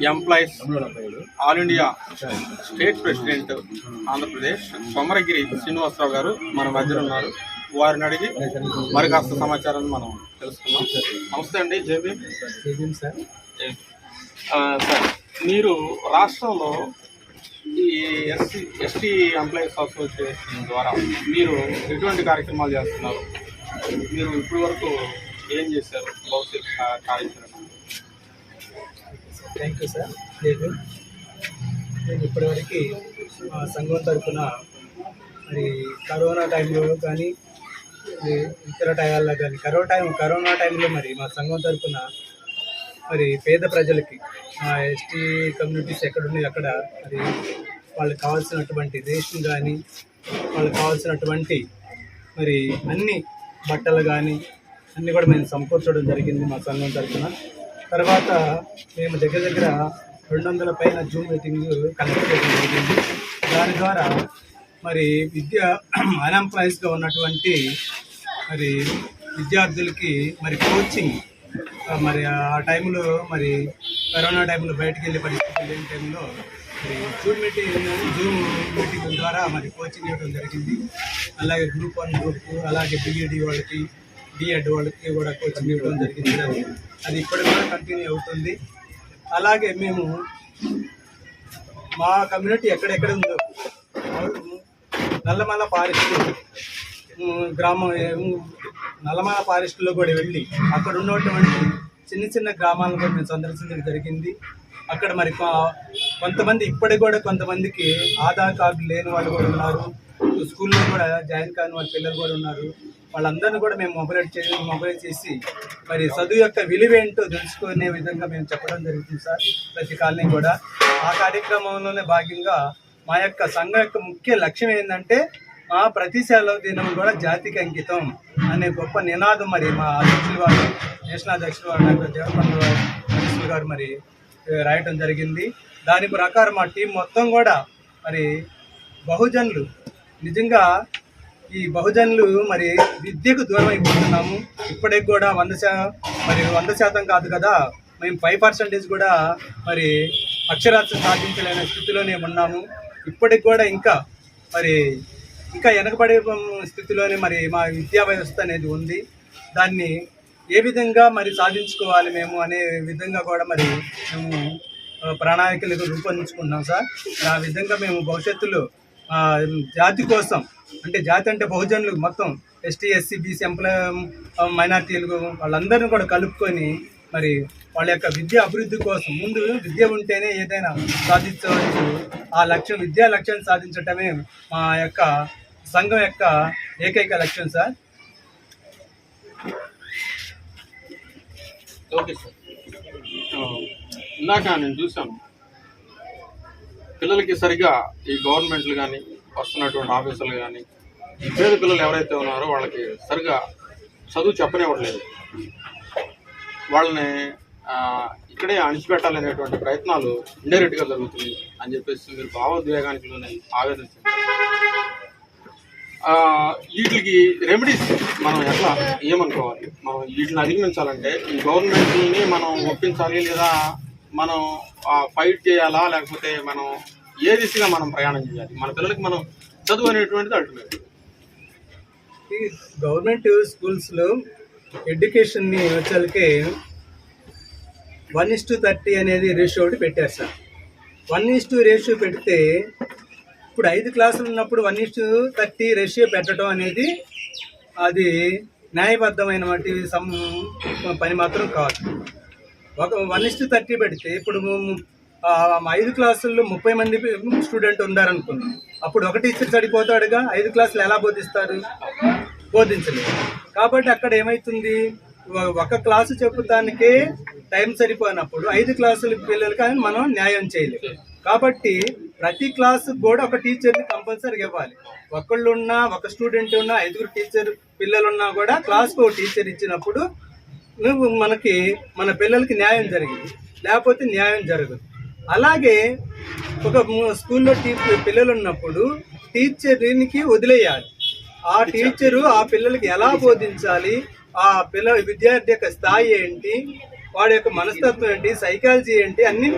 Employees all India state president Andhra Pradesh Somaragiri Srinivasa Rao గారు మన మధ్యలో ఉన్నారు. వారిని అడిగి మరి కాస్త సమాచారాన్ని మనం తెలుసుకుందాం. నమస్తే అండి జేబీ సార్. సార్ మీరు రాష్ట్రంలో ఈ ఎస్సీ ఎస్టీ ఎంప్లాయీస్ అసోసియేషన్ ద్వారా మీరు ఎటువంటి కార్యక్రమాలు చేస్తున్నారు? మీరు ఇప్పటి వరకు ఏం చేశారు? భవిష్యత్ కా- కార్యాచరణ థ్యాంక్ యూ సార్ లేదు నేను ఇప్పటివరకు మా సంఘం తరఫున మరి కరోనా టైంలో కానీ మరి ఇతర టైంలో కానీ కరోనా టైం కరోనా టైంలో మరి మా సంఘం తరఫున మరి పేద ప్రజలకి మా ఎస్టీ కమ్యూనిటీస్ ఎక్కడ ఉన్నాయి అక్కడ మరి వాళ్ళకి కావాల్సినటువంటి రేషన్ కానీ వాళ్ళకి కావాల్సినటువంటి మరి అన్ని బట్టలు కానీ అన్నీ కూడా మేము సమకూర్చడం జరిగింది మా సంఘం తరఫున తర్వాత మేము దగ్గర దగ్గర రెండు వందల పైన జూమ్ మీటింగ్ కండక్ట్ చేయడం జరిగింది. దాని ద్వారా మరి విద్య అన్ఎంప్లాయీస్గా ఉన్నటువంటి మరి విద్యార్థులకి మరి కోచింగ్ మరి ఆ టైంలో మరి కరోనా టైంలో బయటకు వెళ్ళే పరిస్థితి లేని టైంలో మరి జూమ్ మీటింగ్ జూమ్ మీటింగ్ ద్వారా మరి కోచింగ్ ఇవ్వడం జరిగింది. అలాగే గ్రూప్ వన్ గ్రూప్ అలాగే బిఈడి వాళ్ళకి బిఎడ్ వాళ్ళకి కూడా కోచింగ్ ఇవ్వడం జరిగింది. అది ఇప్పటికి కూడా కంటిన్యూ అవుతుంది. అలాగే మేము మా కమ్యూనిటీ ఎక్కడెక్కడ ఉందో నల్లమల ఫారెస్ట్ గ్రామం నల్లమల ఫారెస్ట్లో కూడా వెళ్ళి అక్కడ ఉన్నటువంటి చిన్న చిన్న గ్రామాలను కూడా మేము సందర్శించడం జరిగింది. అక్కడ మరి కొ- కొంతమంది ఇప్పటికి కూడా కొంతమందికి ఆధార్ కార్డు లేని వాళ్ళు కూడా ఉన్నారు. స్కూల్లో కూడా జాయిన్ కాని వాళ్ళ పిల్లలు కూడా ఉన్నారు. వాళ్ళందరినీ కూడా మేము మొబైల్ చేసి మొబైల్ చేసి మరి చదువు యొక్క విలువ ఏంటో తెలుసుకునే విధంగా మేము చెప్పడం జరుగుతుంది సార్ ప్రతి కాలనీ కూడా. ఆ కార్యక్రమంలోనే భాగంగా మా యొక్క సంఘం యొక్క ముఖ్య లక్ష్యం ఏంటంటే మా ప్రతి సెలవు దినం కూడా జాతికి అంకితం అనే గొప్ప నినాదం మరి మా అధ్యక్షులు వారు నేషనల్ అధ్యక్షులు వారు డాక్టర్ జవహర్లాల్ గారు మరి రాయటం జరిగింది. దాని ప్రకారం మా టీం మొత్తం కూడా మరి బహుజనులు నిజంగా ఈ బహుజనులు మరి విద్యకు దూరం అయిపోతున్నాము ఇప్పటికి కూడా వంద శా మరి వంద శాతం కాదు కదా. మేము ఫైవ్ పర్సెంటేజ్ కూడా మరి అక్షరాస్యత సాధించలేని స్థితిలోనే ఉన్నాము. ఇప్పటికి కూడా ఇంకా మరి ఇంకా వెనకబడే స్థితిలోనే మరి మా విద్యా వ్యవస్థ అనేది ఉంది. దాన్ని ఏ విధంగా మరి సాధించుకోవాలి మేము అనే విధంగా కూడా మరి మేము ఆ, ప్రణాళికలు సార్. ఆ విధంగా మేము భవిష్యత్తులో జాతి కోసం అంటే జాతి అంటే బహుజనులు మొత్తం ఎస్టీ ఎస్సీ బీసీ ఎంప్లాయ్ మైనార్టీలు వాళ్ళందరినీ కూడా కలుపుకొని మరి వాళ్ళ యొక్క విద్య అభివృద్ధి కోసం ముందు విద్య ఉంటేనే ఏదైనా సాధించవచ్చు. ఆ లక్ష్యం విద్యా లక్ష్యాన్ని సాధించటమే మా యొక్క సంఘం యొక్క ఏకైక లక్ష్యం సార్. Okay sir. ఇందాక నేను చూశాను. పిల్లలకి సరిగా ఈ గవర్నమెంట్లు కానీ వస్తున్నటువంటి ఆఫీసర్లు కానీ ఈ పేద పిల్లలు ఎవరైతే ఉన్నారో వాళ్ళకి సరిగా చదువు చెప్పనివ్వట్లేదు. వాళ్ళని ఇక్కడే అణిచిపెట్టాలనేటువంటి ప్రయత్నాలు ఇండైరెక్ట్గా జరుగుతుంది అని చెప్పేసి మీరు భావోద్వేగానికి లోనై ఆవేదన వీటికి రెమెడీస్ మనం ఎట్లా ఏమనుకోవాలి? మనం వీటిని అధిగమించాలంటే ఈ గవర్నమెంట్ని మనం ఒప్పించాలి లేదా మనం ఫైట్ చేయాలా? లేకపోతే మనం ఏ దిశగా మనం ప్రయాణం చేయాలి? మన పిల్లలకి మనం చదువు అనేటువంటిది అల్టిమేట్ ఈ గవర్నమెంట్ స్కూల్స్లో ఎడ్యుకేషన్ని వచ్చేసరికి వన్ ఇస్ టు థర్టీ అనేది రేషియో ఒకటి పెట్టారు sir. One is to ratio పెడితే ఇప్పుడు ఐదు క్లాసులు ఉన్నప్పుడు one is to thirty ratio పెట్టడం అనేది అది న్యాయబద్ధమైన వంటి పని మాత్రం కాదు. ఒక వన్ ఇస్టు థర్టీ పెడితే ఇప్పుడు ఐదు క్లాసుల్లో ముప్పై మంది స్టూడెంట్ ఉన్నారనుకున్నాం అప్పుడు ఒక టీచర్ చడిపోతాడుగా ఐదు క్లాసులు ఎలా బోధిస్తారు? బోధించలేదు. కాబట్టి అక్కడ ఏమవుతుంది ఒక క్లాసు చెప్పుతానికే టైం సరిపోయినప్పుడు ఐదు క్లాసుల పిల్లలకి అని మనం న్యాయం చేయలేము. కాబట్టి ప్రతి క్లాసు కూడా ఒక టీచర్ని కంపల్సరీగా ఇవ్వాలి. ఒకళ్ళు ఉన్నా ఒక స్టూడెంట్ ఉన్నా ఐదుగురు టీచర్ పిల్లలు ఉన్నా కూడా క్లాస్కి ఒక టీచర్ ఇచ్చినప్పుడు నువ్వు మనకి మన పిల్లలకి న్యాయం జరిగింది. లేకపోతే న్యాయం జరగదు. అలాగే ఒక స్కూల్లో టీ పిల్లలు ఉన్నప్పుడు టీచర్కి వదిలేయాలి. ఆ టీచరు ఆ పిల్లలకి ఎలా బోధించాలి? ఆ పిల్ల విద్యార్థి యొక్క స్థాయి ఏంటి? వాడి యొక్క మనస్తత్వం ఏంటి? సైకాలజీ ఏంటి? అన్ని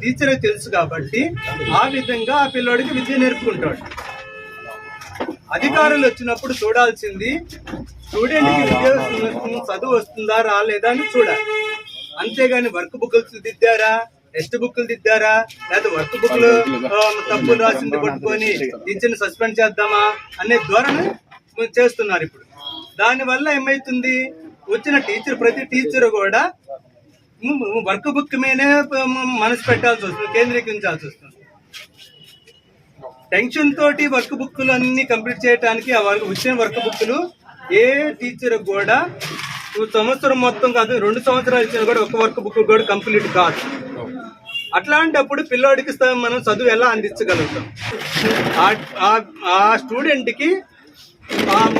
టీచర్ తెలుసు కాబట్టి ఆ విధంగా ఆ పిల్లోడికి విద్య నేర్పుకుంటాడు. అధికారులు వచ్చినప్పుడు చూడాల్సింది స్టూడెంట్కి చదువు వస్తుందా రాలేదా అని చూడాలి. అంతేగాని వర్క్ బుక్లు దిద్దారా? టెక్స్ట్ బుక్లు దిద్దారా? లేదా వర్క్ బుక్లు తప్పులు రాసింది పట్టుకొని టీచర్ని సస్పెండ్ చేద్దామా? అనే ధోరణి చేస్తున్నారు ఇప్పుడు. దాని వల్ల ఏమైతుంది? వచ్చిన టీచర్ ప్రతి టీచర్ కూడా వర్క్ బుక్ మీదే మనసు పెట్టాల్సి వస్తుంది కేంద్రీకరించాల్సి వస్తుంది. టెన్షన్ తోటి వర్క్ బుక్లు అన్ని కంప్లీట్ చేయడానికి ఆ వర్క్ వచ్చిన వర్క్ బుక్లు ఏ టీచర్ కూడా సంవత్సరం మొత్తం కాదు రెండు సంవత్సరాలు ఇచ్చిన కూడా ఒక వర్క్ బుక్ కూడా కంప్లీట్ కాదు. అట్లాంటప్పుడు పిల్లోడికి మనం చదువు ఎలా అందించగలుగుతాం? ఆ- ఆ- స్టూడెంట్కి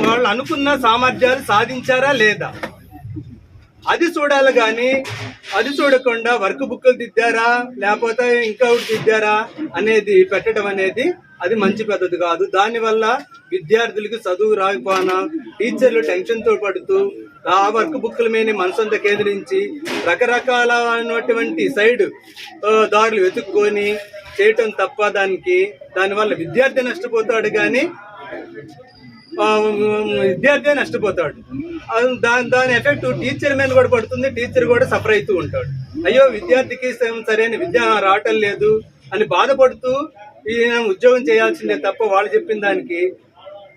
వాళ్ళు అనుకున్న సామర్థ్యాలు సాధించారా లేదా? అది చూడాలి కానీ అది చూడకుండా వర్క్ బుక్లు దిద్దారా? లేకపోతే ఇంకా ఒకటి దిద్దారా? అనేది పెట్టడం అనేది అది మంచి పద్ధతి కాదు. దానివల్ల విద్యార్థులకు చదువు రాకపోనా టీచర్లు టెన్షన్తో పడుతూ ఆ వర్క్ బుక్ల మీద మనసంతా కేంద్రించి రకరకాలైనటువంటి సైడ్ దారులు వెతుక్కొని చేయటం తప్ప దానికి దానివల్ల విద్యార్థి నష్టపోతాడు కానీ విద్యార్థి నష్టపోతాడు. దాని దాని ఎఫెక్ట్ టీచర్ మీద కూడా పడుతుంది టీచర్ కూడా సఫర్ అవుతూ ఉంటాడు. అయ్యో విద్యార్థికి సరైన విద్య రావటం లేదు అని బాధపడుతూ ఈయన ఉద్యోగం చేయాల్సిందే తప్ప వాళ్ళు చెప్పిన దానికి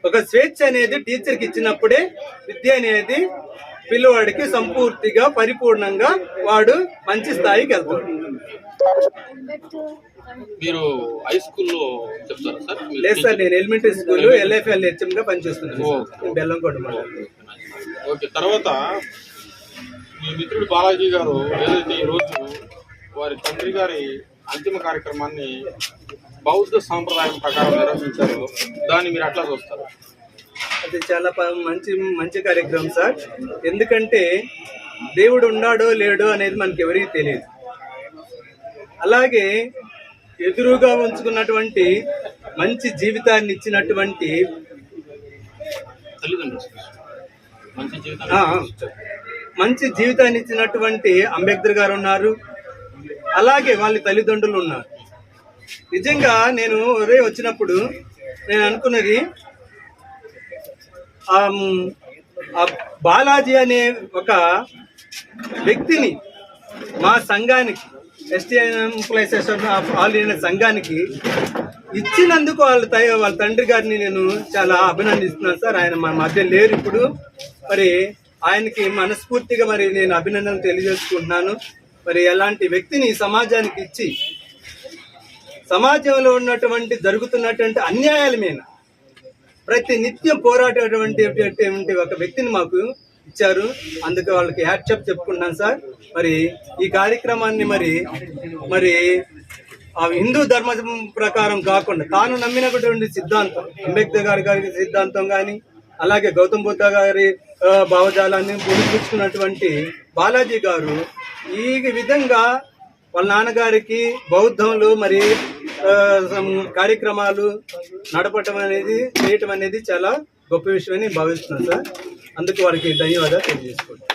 ఒక స్వేచ్ఛ అనేది టీచర్కి ఇచ్చినప్పుడే విద్య అనేది పిల్లవాడికి సంపూర్తిగా పరిపూర్ణంగా వాడు మంచి స్థాయికి వెళ్తాడు. మీరు హై స్కూల్లో చెప్తారా సార్? లేదు సార్ నేను ఎలిమెంటరీ స్కూల్ ఎల్ఎఫ్ఎల్ హెచ్ఎం గా పనిచేస్తున్నాను బెల్లంకోట ఓకే తర్వాత మీ మిత్రుడు బాలాజీ గారు ఏదైతే ఈరోజు వారి తండ్రి గారి అంతిమ కార్యక్రమాన్ని బౌద్ధ సాంప్రదాయం ప్రకారం నిర్వహించారు దాన్ని మీరు అట్లా చూస్తారు? అది చాలా మంచి మంచి కార్యక్రమం సార్. ఎందుకంటే దేవుడు ఉన్నాడో లేడో అనేది మనకి ఎవరికి తెలియదు. అలాగే ఎదురుగా ఉంచుకున్నటువంటి మంచి జీవితాన్ని ఇచ్చినటువంటి మంచి జీవితాన్ని ఇచ్చినటువంటి అంబేద్కర్ గారు ఉన్నారు. అలాగే వాళ్ళ తల్లిదండ్రులు ఉన్నారు. నిజంగా నేను ఉదయం వచ్చినప్పుడు నేను అనుకున్నది బాలాజీ అనే ఒక వ్యక్తిని మా సంఘానికి ST employees of all India సంఘానికి ఇచ్చినందుకు వాళ్ళ త- వాళ్ళ తండ్రి గారిని నేను చాలా అభినందిస్తున్నాను సార్. ఆయన మా మధ్య లేరు ఇప్పుడు. మరి ఆయనకి మనస్ఫూర్తిగా మరి నేను అభినందనలు తెలియజేసుకుంటున్నాను. మరి ఎలాంటి వ్యక్తిని సమాజానికి ఇచ్చి సమాజంలో ఉన్నటువంటి జరుగుతున్నటువంటి అన్యాయాల మీద ప్రతి నిత్యం పోరాటేటువంటి ఒక వ్యక్తిని మాకు ఇచ్చారు. అందుకు వాళ్ళకి హ్యాట్సప్ చెప్పుకున్నాను సార్. మరి ఈ కార్యక్రమాన్ని మరి మరి ఆ హిందూ ధర్మ ప్రకారం కాకుండా తాను నమ్మినటువంటి సిద్ధాంతం అంబేద్కర్ గారి గారి సిద్ధాంతం కానీ అలాగే గౌతమ్ బుద్ధ గారి భావజాలాన్ని పుడిపుచ్చుకున్నటువంటి బాలాజీ గారు ఈ విధంగా వాళ్ళ నాన్నగారికి బౌద్ధంలో మరి కార్యక్రమాలు నడపటం అనేది చేయటం అనేది చాలా గొప్ప విషయమని భావిస్తున్నాను సార్. అందుకు వారికి ధన్యవాదాలు తెలియజేసుకుంటాను